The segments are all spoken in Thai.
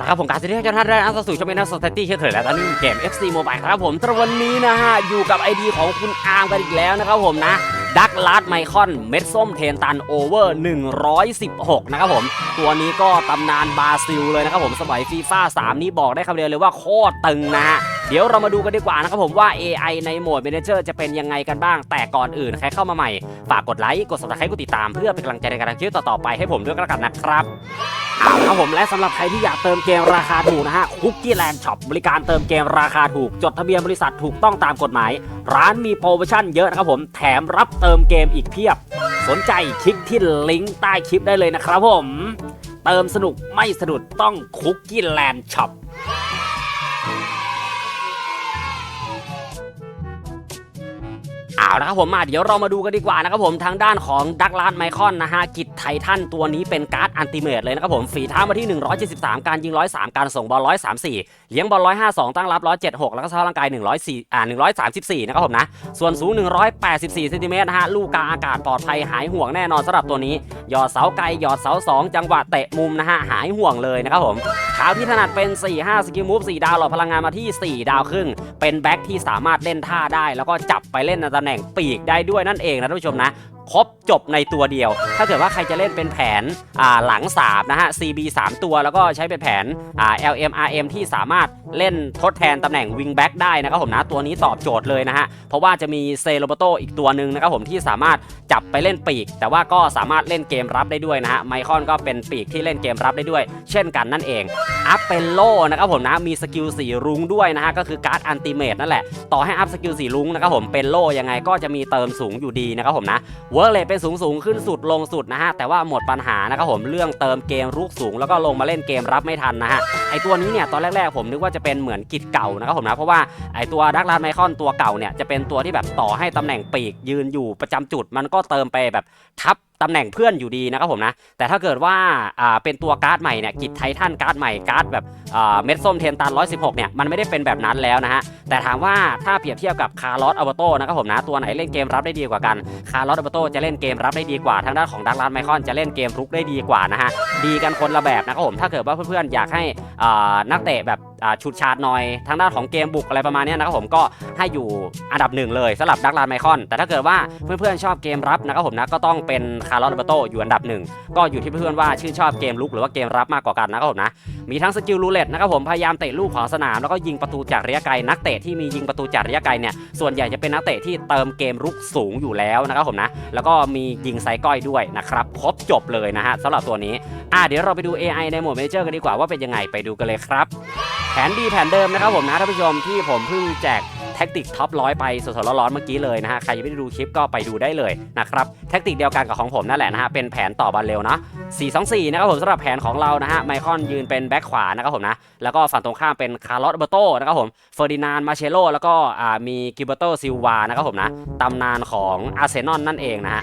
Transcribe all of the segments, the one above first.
เอาละครับผมการแสดงเจ้าท่านได้อัสสู่ช่องเมนสโซตี้เชื่อเถิดแล้วตอนนี้เกม FC Mobile ครับผมตะวันนี้นะฮะ อยู่กับไอดีของคุณอาร์มกันอีกแล้วนะครับผมนะดักลาดไมคอนเม็ดส้มเทนตันโอเวอร์ 116 นะครับผม ตัวนี้ก็ตำนานบราซิลเลยนะครับผมสมัยฟีฟ่า3 นี่บอกได้คำเดียวเลยว่าโคตรตึงนะฮะ เดี๋ยวเรามาดูกันดีกว่านะครับผมว่า AI ในโหมด Manager จะเป็นยังไงกันบ้าง แต่ก่อนอื่นใครเข้ามาใหม่ ฝากกดไลค์กด subscribe กดติดตามเพื่อเป็นกำลังใจในการทำคลิปต่อๆไปให้ผมด้วยกันแล้วกันนะครับเอาละครับผมและสำหรับใครที่อยากเติมเกมราคาถูกนะฮะคุกกี้แลนด์ช็อปบริการเติมเกมราคาถูก จดทะเบียนบริษัทถูกต้องตามกฎหมาย ร้านมีโปรโมชั่นเยอะนะครับผมแถมรับเติมเกมอีกเพียบ สนใจคลิกที่ลิงก์ใต้คลิปได้เลยนะครับผม เติมสนุกไม่สะดุดต้องคุกกี้แลนด์ช็อป เอาละครับผมมาเดี๋ยวเรามาดูกันดีกว่านะครับผมทางด้านของดักลาดไมคอนนะฮะกิจไททันตัวนี้เป็นการ์ดอันติเมตเลยนะครับผมฝีเท้ามาที่ 173 การยิง 103 การส่งบอล 134 เลี้ยงบอล 152 ตั้งรับ 176 แล้วก็สภาพร่างกาย 104อ่า134 นะครับผมนะ ส่วนสูง 184เซนติเมตรนะฮะลูกกาอากาศปลอดภัยหายห่วงแน่นอนสำหรับตัวนี้หยอดเสาไกลหยอดเสา 2 จังหวะเตะมุมนะฮะหายห่วงเลยนะครับผมเท้าที่ถนัดเป็น 4-5สกิลมูฟ4ดาวหลอดพลังงานมาที่ 4 ดาวครึ่งเป็นแบ็คที่สามารถเล่นท่าได้ แล้วก็จับไปเล่นในตำแหน่งปีกได้ด้วยนั่นเองนะท่านผู้ชมนะ ครบจบในตัวเดียว ถ้าเกิดว่าใครจะเล่นเป็นแผนหลัง3นะฮะ CB 3 ตัวแล้วก็ใช้เป็นแผนอ่า LMRM ที่สามารถเล่นทดแทนตำแหน่งวิงแบ็กได้นะครับผมนะตัวนี้ตอบโจทย์เลยนะฮะ เพราะว่าจะมีเซโรโบโตอีกตัวหนึ่งนะครับผมที่สามารถจับไปเล่นปีก แต่ว่าก็สามารถเล่นเกมรับได้ด้วยนะฮะไมคอนก็เป็นปีกที่เล่นเกมรับได้ด้วย เช่นกันนั่นเองอัพเป็นโลนะครับผมนะมีสกิลสีรุ้งด้วยนะฮะก็คือการ์ดอันติเมตนั่นแหละต่อให้อัพสกิลสีรุ้งนะครับผมเป็นโลยังไงก็จะมีเติมสูงอยู่ดีนะครับผมนะเวร์กเลทเป็นสูงสูงขึ้นสุดลงสุดนะฮะแต่ว่าหมดปัญหานะครับผมเรื่องเติมเกมรุกสูง แล้วก็ลงมาเล่นเกมรับไม่ทันนะฮะไอตัวนี้เนี่ยตอนแรกๆผมนึกว่าจะเป็นเหมือนกิจเก่านะครับผมนะเพราะว่าไอตัวดักลาดไมคอนตัวเก่าเนี่ยจะเป็นตัวที่แบบต่อให้ตำแหน่งปีกยืนอยู่ประจำจุด มันก็เติมไปแบบทับ ตำแหน่งเพื่อนอยู่ดีนะครับผมนะ แต่ถ้าเกิดว่าอ่าเป็นตัวการ์ดใหม่เนี่ยกิจไททันการ์ดใหม่การ์ดแบบอ่าเม็ดส้มเทนตัน 116 เนี่ยมันไม่ได้เป็นแบบนั้นแล้วนะฮะ แต่ถามว่าถ้าเปรียบเทียบกับคาร์ลอสอัลเบโตนะครับผมนะ ตัวไหนเล่นเกมรับได้ดีกว่ากัน คาร์ลอสอัลเบโตจะเล่นเกมรับได้ดีกว่า ทางด้านของดักลาดไมคอนจะเล่นเกมรุกได้ดีกว่านะฮะ ดีกันคนละแบบนะครับผม ถ้าเกิดว่าเพื่อนๆอยากให้ นักเตะแบบชุดชาร์จหน่อยทางด้านของเกมบุกอะไรประมาณนี้นะครับผมก็ให้อยู่อันดับหนึ่งเลยสำหรับดักลาดไมคอน แต่ถ้าเกิดว่าเพื่อนๆชอบเกมรับนะครับผมนะก็ต้องเป็นคาร์ลอสเบโตอยู่อันดับหนึ่งก็อยู่ที่เพื่อนๆว่าชื่นชอบเกมลุกหรือว่าเกมรับมากกว่ากันนะครับผมนะมีทั้งสกิลรูเล็ตนะครับผมพยายามเตะลูกของสนามแล้วก็ยิงประตูจากระยะไกลนักเตะที่มียิงประตูจากระยะไกลเนี่ยส่วนใหญ่จะเป็นนักเตะที่เติมเกมรุกสูงอยู่แล้วนะครับผมนะแล้วก็มียิงไซก้อยด้วยนะครับครบจบเลยนะฮะสำหรับตัวนี้อะเดี๋ยวเราไปดู AI ในโหมด Manager กันดีกว่าว่าเป็นยังไงไปดููกันเลยครับ แผนดีแผนเดิมนะครับผมนะท่านผู้ชมที่ผมเพิ่งแจกแท็กติกท็อปร้อยไปสดๆร้อนๆเมื่อกี้เลยนะฮะใครยังไม่ได้ดูคลิปก็ไปดูได้เลยนะครับแท็กติกเดียวกันกับของผมนั่นแหละนะฮะเป็นแผนต่อบอลเร็วเนาะ4-2-4นะครับผมสำหรับแผนของเรานะฮะไมคอนยืนเป็นแบ็คขวานะครับผมนะแล้วก็ฝั่งตรงข้ามเป็นคาร์ลอสเบโตนะครับผมเฟอร์ดินานมาเชโลแล้วก็มีกิเบโตซิลวานะครับผมนะตำนานของอาร์เซนอลนั่นเองนะฮะ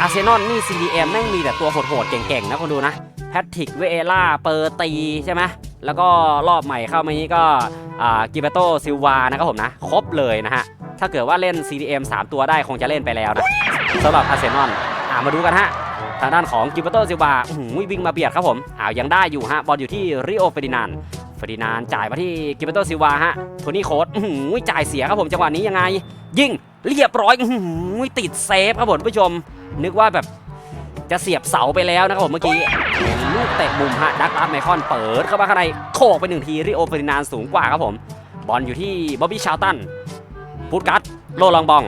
อาร์เซนอลนี่ CDM แม่งมีแต่ตัวโหดๆเก่งๆนะคนดูนะ แพทริกเวเอล่าเปอร์ตีใช่ไหมแล้วก็รอบใหม่เข้ามานี้ก็กิเบโตซิลวานะครับผมนะ ครบเลยนะฮะ ถ้าเกิดว่าเล่น CDM 3 ตัวได้คงจะเล่นไปแล้วนะสำหรับอาร์เซนอลอ่ามาดูกันฮะ ทางด้านของกิบเตซิลวาอื้อหือวิ่งมาเบียดครับผมอ้าวยังได้อยู่ฮะ บอลอยู่ที่ริโอเฟรดินานเฟรดินานจ่ายมาที่กิบเตซิลวาฮะโทนี่โคดอื้อหือจ่ายเสียครับผมจังหวะนี้ยังไง ยิงเรียบร้อยอื้อหือติดเซฟครับผมผู้ชม นึกว่าแบบจะเสียบเสาไปแล้วนะครับผมเมื่อกี้เป็น ลูกเตะมุมฮะดักลาดไมคอนเปิดเข้ามาข้างในโขกไปหนึ่งทีริโอเฟรดินานสูงกว่าครับผม บอลอยู่ที่บ๊อบบี้ชาวตันพุตกัสโลลองบอง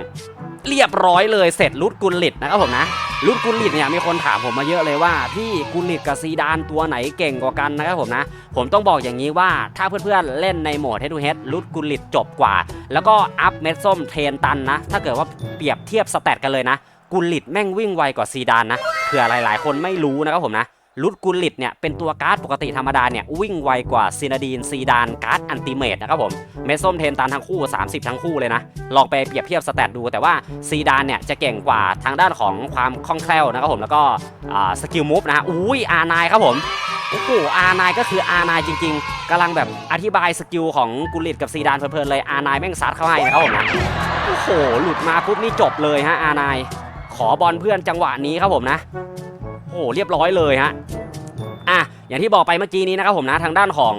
เรียบร้อยเลยเสร็จลุดกุลลิตนะครับผมนะลุดกุลลิตเนี่ยมีคนถามผมมาเยอะเลยว่าพี่กุลลิตกับซีดานตัวไหนเก่งกว่ากันนะครับผมนะ ผมต้องบอกอย่างนี้ว่าถ้าเพื่อนๆเล่นในโหมด head to head ลุดกุลลิตจบกว่า แล้วก็อัพเม็ดส้มเทรนตันนะ ถ้าเกิดว่าเปรียบเทียบสแตทกันเลยนะกุลลิตแม่งวิ่งไวกว่าซีดานนะเผื่อหลายๆ คนไม่รู้นะครับผมนะ ลุดกุลิตเนี่ยเป็นตัวการ์ดปกติธรรมดาเนี่ยวิ่งไวกว่าซีนาดีนซีดานการ์ดอันติเมตนะครับผมเมดส้มเทนตันทั้งคู่ 30 ทั้งคู่เลยนะ ลองไปเปรียบเทียบสแตทดู แต่ว่าซีดานเนี่ยจะเก่งกว่าทางด้านของความคล่องแคล่วนะครับผมแล้วก็สกิลมูฟนะฮะอุ้ยอาร์นครับผมโอ้โหอาร์นก็คืออาร์นจริง ๆกำลังแบบอธิบายสกิลของกุลิตกับซีดานเพลินๆเลยอาร์นแม่งซัดเข้าให้นะครับผมโอ้โหหลุดมาปุ๊บนี่จบเลยฮะอาร์นขอบอลเพื่อนจังหวะนี้ครับผมนะ อ้โหเรียบร้อยเลยฮะอะอย่างที่บอกไปเมื่อกี้นี้นะครับผมนะทางด้านของ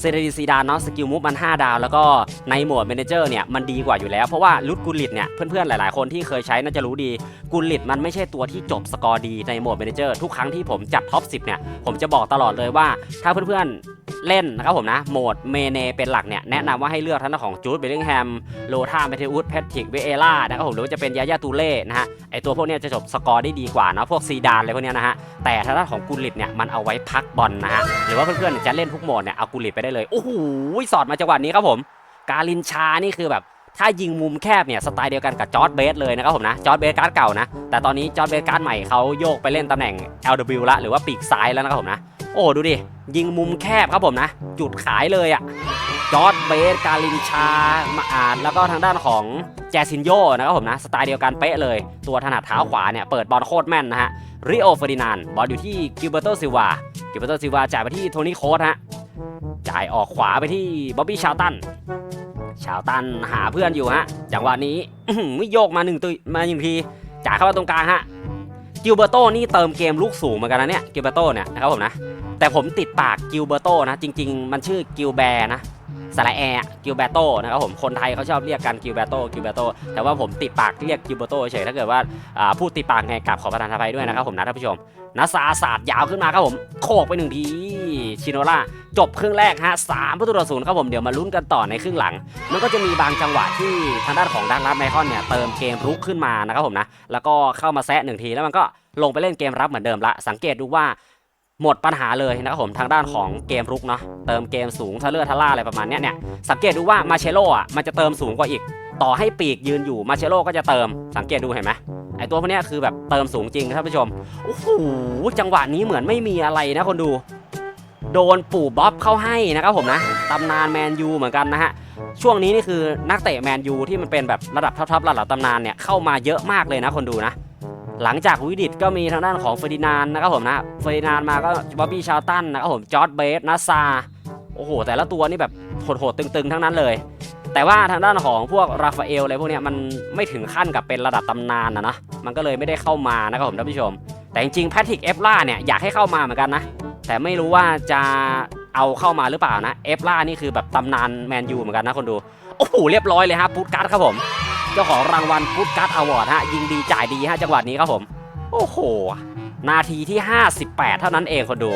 เซเรดีซีดานเนาะสกิลมูฟมัน 5 ดาว แล้วก็ในโหมดเมนเจอร์เนี่ยมันดีกว่าอยู่แล้ว เพราะว่าลุดกุลิตเนี่ยเพื่อนๆ หลายๆ คนที่เคยใช้น่าจะรู้ดีกุลิตมันไม่ใช่ตัวที่จบสกอร์ดีในโหมดเมนเจอร์ทุกครั้งที่ผมจัดท็อป 10 เนี่ย ผมจะบอกตลอดเลยว่าถ้าเพื่อนๆ เล่นนะครับผมนะ โหมดเมเนเป็นหลักเนี่ยแนะนำว่าให้เลือกทั้งของจูดเบลลิงแฮมโลธาเมเทอุสแพทริกเวเอล่านะครับผมหรือว่าจะเป็นยายาตูเล่นะฮะไอตัวพวกเนี้ยจะจบสกอร์ได้ดีกว่านะพวกซีดานอะไรพวกเนี้ยนะฮะแต่ถ้าด้านของกุลิตเนี่ยมันเอาไว้พักบอลนะฮะหรือว่าเพื่อนๆจะเล่นทุกโหมดเนี่ยเอากุลิตไปได้เลยโอ้โหสอดมาจังหวะนี้ครับผม กาลินชานี่คือแบบถ้ายิงมุมแคบเนี่ยสไตล์เดียวกันกับจอร์ดเบสเลยนะครับผมนะจอร์ดเบสการ์ดเก่านะแต่ตอนนี้จอร์ดเบสการ์ดใหม่เขาโยกไปเล่นตำแหน่ง LW ละหรือว่าปีกซ้ายแล้วนะครับผมนะ โอ้ดูดิ ยิงมุมแคบครับผมนะ จุดขายเลยอะจอร์ดเบสกาลินชา มาอาดแล้วก็ทางด้านของแจซินโยนะครับผมนะ สไตล์เดียวกันเป๊ะเลย ตัวถนัดเท้าขวาเนี่ย เปิดบอลโคตรแม่นนะฮะริโอเฟอร์ดินานบอลอยู่ที่กิลเบอร์โตซิลวากิลเบอร์โตซิลวาจ่ายไปที่โทนี่โคสฮะจ่ายออกขวาไปที่บ๊อบบี้ชาวตันชาวตันหาเพื่อนอยู่ฮะจังหวะนี้อื้อหือโยกมาหนึ่งตัวมาหนึ่งทีจ่ายเข้ามาตรงกลางฮะ กิลเบอร์โตนี่เติมเกมลูกสูงเหมือนกันนะเนี่ยกิลเบอร์โตเนี่ยนะครับผมนะแต่ผมติดปากกิลเบอร์โตนะ จริง ๆ มันชื่อกิลแบร์นะสระแอร์กิลเบร์โตนะครับผมคนไทยเขาชอบเรียกกันกิลเบร์โตกิลเบร์โตแต่ว่าผมติดปากเรียกกิลเบอร์โตเฉยถ้าเกิดว่าพูดติดปากไงกลับขอประทานอภัยด้วยนะครับผมนะท่านผู้ชมนาซาศาสตร์ยาวขึ้นมาครับผมโขกไปหนึ่งที ชิโนล่าจบครึ่งแรกฮะสามประตูต่อศูนย์ครับผมเดี๋ยวมาลุ้นกันต่อในครึ่งหลัง มันก็จะมีบางจังหวะที่ทางด้านของดักรับไมคอนเนี่ยเติมเกมรุกขึ้นมานะครับผมนะแล้วก็เข้ามาแซะหนึ่งทีแล้วมันก็ลงไปเล่นเกมรับเหมือนเดิมละสังเกตดูว่าหมดปัญหาเลยนะครับผมทางด้านของเกมรุกเนาะเติมเกมสูงทะเลอร์ทะล่าอะไรประมาณนี้เนี่ยสังเกตดูว่ามาเชโลอะมันจะเติมสูงกว่าอีก ต่อให้ปีกยืนอยู่มาเชโลก็จะเติมสังเกตดูเห็นไหมไอตัวพวกนี้คือแบบเติมสูงจริงนะท่านผู้ชมโอ้โหจังหวะนี้เหมือนไม่มีอะไรนะคนดู โดนปู่บ๊อบเข้าให้นะครับผมนะตำนานแมนยูเหมือนกันนะฮะช่วงนี้นี่คือนักเตะแมนยูที่มันเป็นแบบระดับท็อปๆระดับตำนานเนี่ยเข้ามาเยอะมากเลยนะคนดูนะหลังจากวิดิตก็มีทางด้านของเฟอร์ดินานนะครับผมนะเฟอร์ดินานมาก็บ๊อบบี้ชาลตันนะครับผมจอร์ดเบสนาซาโอ้โห แต่ละตัวนี่แบบโหดๆตึงๆ ทั้งนั้นเลย แต่ว่าทางด้านของพวกราฟาเอลอะไรพวกเนี้ยมันไม่ถึงขั้นกับเป็นระดับตำนานนะนะมันก็เลยไม่ได้เข้ามานะครับผมท่านผู้ชม แต่จริงๆแพทริกเอฟล่าเนี่ยอยากให้เข้ามาเหมือนกันนะ แต่ไม่รู้ว่าจะเอาเข้ามาหรือเปล่านะ เอฟล่านี่คือแบบตำนานแมนยูเหมือนกันนะคนดู โอ้โหเรียบร้อยเลยฮะพุทการ์ดครับผม เจ้าของรางวัลพุทการ์ดอวอร์ดฮะยิงดีจ่ายดีฮะจังหวะนี้ครับผม โอ้โห นาทีที่ 58 เท่านั้นเองคนดู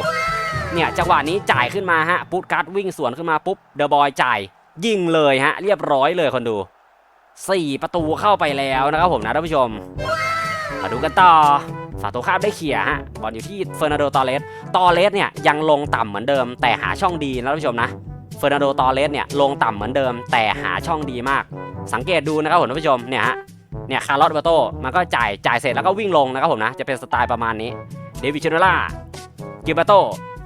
เนี่ยจังหวะนี้จ่ายขึ้นมาฮะพุทการ์ดวิ่งสวนขึ้นมาปุ๊บเดอะบอยจ่ายยิงเลยฮะ เรียบร้อยเลยคนดู 4 ประตูเข้าไปแล้วนะครับผมนะท่านผู้ชมมาดูกันต่อ ฝั่งตรงข้ามได้เขี่ยร์ฮะบอลอยู่ที่เฟอร์นาโดตอเรสตอเรสเนี่ยยังลงต่ำเหมือนเดิม แต่หาช่องดีนะท่านผู้ชมนะเฟอร์นาโดตอเรสเนี่ยลงต่ำเหมือนเดิม แต่หาช่องดีมาก สังเกตดูนะครับผมท่านผู้ชมเนี่ยฮะเนี่ยคาร์ลอตเบโตมันก็จ่ายจ่ายเสร็จแล้วก็วิ่งลงนะครับผมนะจะเป็นสไตล์ประมาณนี้เดวิดชิโนล่ากิเบโต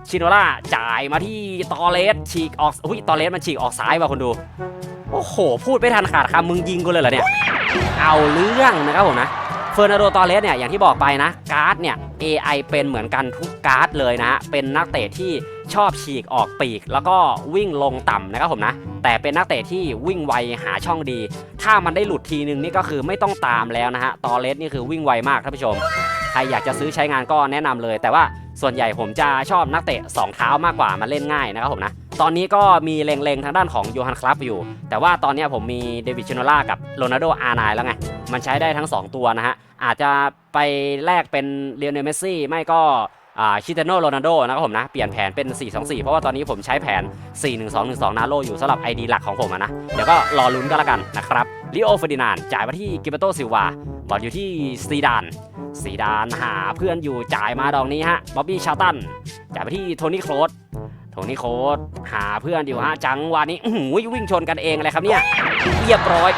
ชิโนล่าจ่ายมาที่ตอเรสฉีกออกอุ้ยตอเรสมันฉีกออกซ้ายว่ะคนดูโอ้โหพูดไม่ทันขาดคำมึงยิงกูเลยเหรอเนี่ยเอาเรื่องนะครับผมนะ เฟอร์นาโดตอเรสเนี่ยอย่างที่บอกไปนะการ์ดเนี่ย AI เป็นเหมือนกันทุกการ์ดเลยนะฮะเป็นนักเตะที่ชอบฉีกออกปีก แล้วก็วิ่งลงต่ำนะครับผมนะแต่เป็นนักเตะที่วิ่งไวหาช่องดี ถ้ามันได้หลุดทีนึงนี่ก็คือไม่ต้องตามแล้วนะฮะตอเรสนี่คือวิ่งไวมากท่านผู้ชมใครอยากจะซื้อใช้งานก็แนะนำเลย แต่ว่าส่วนใหญ่ผมจะชอบนักเตะ2เท้ามากกว่ามาเล่นง่ายนะครับผมนะ ตอนนี้ก็มีเล็งๆทางด้านของโยฮันคลับอยู่ แต่ว่าตอนนี้ผมมีเดวิดชิโนล่ากับโรนัลโดอาร์ไนแล้วไง มันใช้ได้ทั้ง 2 ตัวนะฮะ อาจจะไปแลกเป็นเลียนเนลเมสซี่ ไม่ก็ชิเตโนโรนัลโดนะครับผมนะ เปลี่ยนแผนเป็น 4-2-4 เพราะว่าตอนนี้ผมใช้แผน 4-1-2-1-2 นาโลอยู่สำหรับ ID หลักของผมนะ เดี๋ยวก็รอลุ้นก็แล้วกันนะครับลิโอเฟอร์ดินานจ่ายมาที่กิเบโตซิลวาบอลอยู่ที่ซีดานซีดานหาเพื่อนอยู่จ่ายมาดอกนี้ฮะบ๊อบบี้ชาตันจ่ายไปที่โทนี่โครส โทนี่โครสหาเพื่อนอยู่ฮะจังวะนี้อื้อหือวิ่งชนกันเองเลยครับเนี่ยเรียบร้อย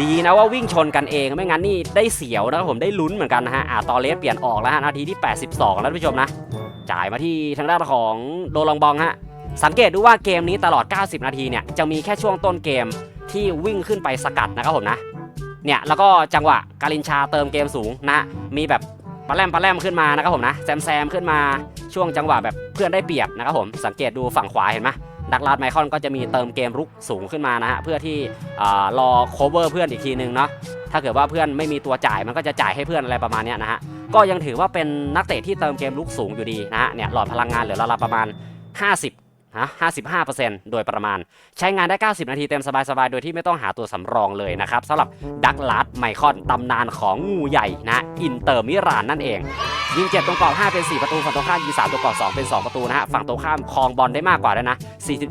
ดีนะว่าวิ่งชนกันเองไม่งั้นนี่ได้เสียวนะครับผมได้ลุ้นเหมือนกันนะฮะอ่าตอเลสเปลี่ยนออกแล้วฮะนาทีที่ 82 แล้วท่านผู้ชมนะ จ่ายมาที่ทางด้านของโดลองบองฮะสังเกตดูว่าเกมนี้ตลอด 90 นาทีเนี่ยจะมีแค่ช่วงต้นเกมที่วิ่งขึ้นไปสกัดนะครับผมนะเนี่ยแล้วก็จังหวะกาลินชาเติมเกมสูงนะ มีแบบปลาแรมปลาแรมขึ้นมานะครับผมนะแซมแซมขึ้นมา ช่วงจังหวะแบบเพื่อนได้เปรียบนะครับผมสังเกตดูฝั่งขวาเห็นไหมดักลาดไมคอนก็จะมีเติมเกมรุกสูงขึ้นมานะฮะเพื่อที่รอโคเวอร์เพื่อนอีกทีนึงเนาะถ้าเกิดว่าเพื่อนไม่มีตัวจ่ายมันก็จะจ่ายให้เพื่อนอะไรประมาณนี้นะฮะก็ยังถือว่าเป็นนักเตะที่เติมเกมลุกสูงอยู่ดีนะฮะเนี่ยหลอดพลังงานเหลือราวๆประมาณ 50 นะ55%โดยประมาณ ใช้งานได้ 90 นาทีเต็มสบายๆ โดยที่ไม่ต้องหาตัวสำรองเลยนะครับสำหรับดักลาดไมคอนตำนานของงูใหญ่นะ อินเตอร์มิรานนั่นเอง ยิง7ตรงกรอบ 5 เป็น 4 ประตู ฝั่งตรงข้ามยิง3ตรงกรอบ 2 เป็น 2 ประตูนะฮะ ฝั่งตรงข้ามครองบอลได้มากกว่าด้วยนะ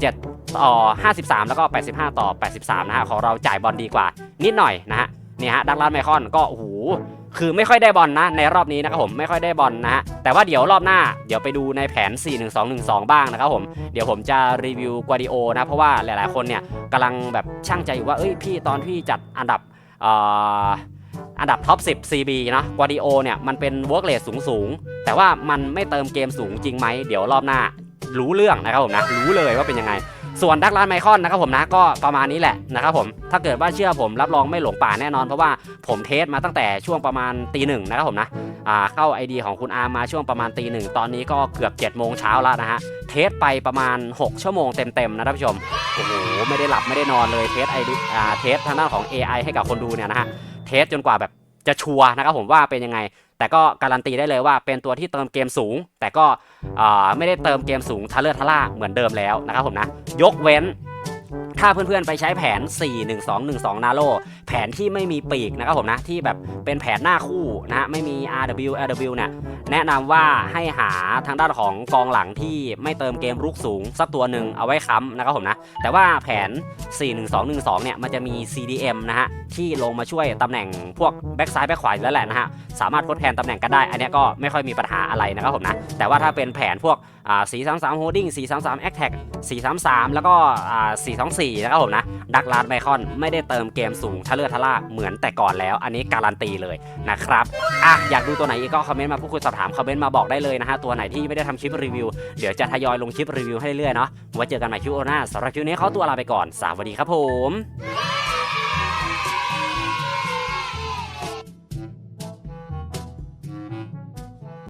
47 ต่อ 53 แล้วก็ 85 ต่อ 83 นะฮะ ของเราจ่ายบอลดีกว่า นิดหน่อยนะฮะ นี่ฮะ ดักลาดไมคอนก็โอ้โห คือไม่ค่อยได้บอลนะ ในรอบนี้นะครับผมไม่ค่อยได้บอลนะฮะแต่ว่าเดี๋ยวรอบหน้าเดี๋ยวไปดูในแผน 4-1-2-1-2 บ้างนะครับผมเดี๋ยวผมจะรีวิวกัวดิโอนะเพราะว่าหลายๆคนเนี่ยกำลังแบบช่างใจอยู่ว่าเอ้ยพี่ตอนพี่จัดอันดับอันดับท็อป 10 CB เนาะกัวดิโอเนี่ยมันเป็นเวิร์กเลสสูงสูงๆ แต่ว่ามันไม่เติมเกมสูงจริงไหมเดี๋ยวรอบหน้ารู้เรื่องนะครับผมนะรู้เลยว่าเป็นยังไง ส่วนดักลานไมคอนนะครับผมนะก็ประมาณนี้แหละนะครับผมถ้าเกิดว่าเชื่อผมรับรองไม่หลงป่าแน่นอนเพราะว่าผมเทสมาตั้งแต่ช่วงประมาณตีหนึ่งนะครับผมนะอ่าเข้า ID ของคุณอามาช่วงประมาณตีหนึ่งตอนนี้ก็เกือบ7จ็ดโมงเช้าแล้วนะฮะเทสไปประมาณ 6 ชั่วโมงเต็มๆนะท่านผู้ชมโอ้โหไม่ได้หลับไม่ได้นอนเลยเทสไออ่าเทสทางด้านของ AI ให้กับคนดูเนี่ยนะฮะเทสจนกว่าแบบจะชัวร์นะครับผมว่าเป็นยังไง แต่ก็การันตีได้เลยว่าเป็นตัวที่เติมเกมสูง แต่ก็ไม่ได้เติมเกมสูงทะเลอร์ทะล่าเหมือนเดิมแล้วนะครับผมนะ ยกเว้น ถ้าเพื่อนๆไปใช้แผน 4-1-2-1-2 นาโลแผนที่ไม่มีปีกนะครับผมนะ ที่แบบเป็นแผนหน้าคู่นะฮะไม่มี RW LW เนี่ยแนะนำว่าให้หาทางด้านของกองหลังที่ไม่เติมเกมรุกสูง สักตัวหนึ่งเอาไว้ค้ำนะครับผมนะ แต่ว่าแผน 4-1-2-1-2 เนี่ยมันจะมี CDM นะฮะที่ลงมาช่วยตำแหน่งพวกแบ็กซ้ายแบ็กขวาแล้วแหละนะฮะสามารถทดแทนตำแหน่งกันได้ อันนี้ก็ไม่ค่อยมีปัญหาอะไรนะครับผมนะแต่ว่าถ้าเป็นแผนพวกอ่า433 holding 433 attack 433แท็กสี่สามสามแล้วก็อ่า424นะครับผมนะดักลาดไมคอนไม่ได้เติมเกมสูงทะเลอทะล่าเหมือนแต่ก่อนแล้ว อันนี้การันตีเลยนะครับอะอยากดูตัวไหนอีกก็คอมเมนต์มาพูดคุยสอบถามคอมเมนต์มาบอกได้เลยนะฮะตัวไหนที่ไม่ได้ทำคลิปรีวิวเดี๋ยวจะทยอยลงคลิปรีวิวให้เรื่อยๆเนาะไว้เจอกันใหม่คลิปโอหน้าสำหรับคลิปนี้เขาตัวลาไปก่อนสวัสดีครับผม